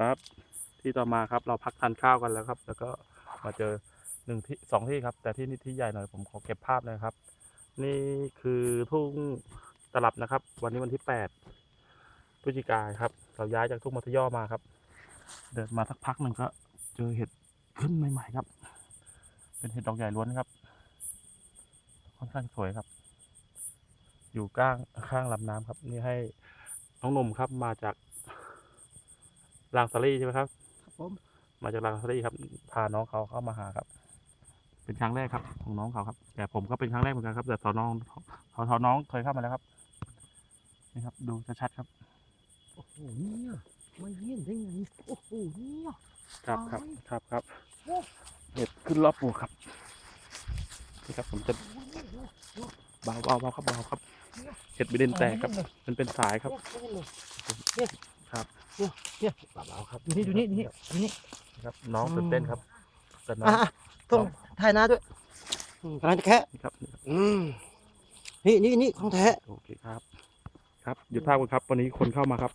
ครับ ที่ต่อมาครับเราพักทานข้าวกันแล้วครับ แล้วก็มาเจอหนึ่งที่สองที่ครับ แต่ที่นี่ที่ใหญ่หน่อยผมขอเก็บภาพหนะครับ นี่คือทุ่งตลับนะครับ วันนี้วันที่แปดพฤศจิกายนครับ เราย้ายจากทุ่งมัธยมมาครับ เดินมาสักพักหนึ่งก็เจอเห็ดขึ้นใหม่ ๆ ครับ เป็นเห็ดดอกใหญ่ล้วนครับ ค่อนข้างสวยครับ อยู่กลางข้างลำน้ำครับ นี่ให้น้องนมครับมาจาก ลางสาลีใช่ไหมครับผมมาจากลางสาลีครับ พาน้องเขาเข้ามาหาครับ เป็นครั้งแรกครับ ของน้องเขาครับ แต่ผมก็เป็นครั้งแรกเหมือนกันครับ แต่ตอนน้องตอนตอนน้องเคยเข้ามาแล้วครับ นี่ครับ ดูชัดๆครับ โอ้โหเนี่ยมาเยี่ยนได้ไงโอ้โหเนี่ยครับครับโอ้ยครับครับโอ้เห็ดขึ้นรอบปลูกครับนี่ครับผมจะโอ้โหเนี่ยเนี่ยเบาเบาเบาครับเบาครับเห็ดบิเดนแตกครับ มันเป็นสายครับ เนี่ยครับเนี่ยเนี่ยเบาๆครับดูนี่ดูนี่ดูนี่ดูนี่ ครับ น้องตื่นเต้นครับแต่น้องอะอะต้องถ่ายหน้าด้วยอืมกำลังจะแคะนี่ครับนี่ครับอืมนี่นี่นี่ของแท้โอเคครับ ครับหยุดภาพกันครับ วันนี้คนเข้ามาครับ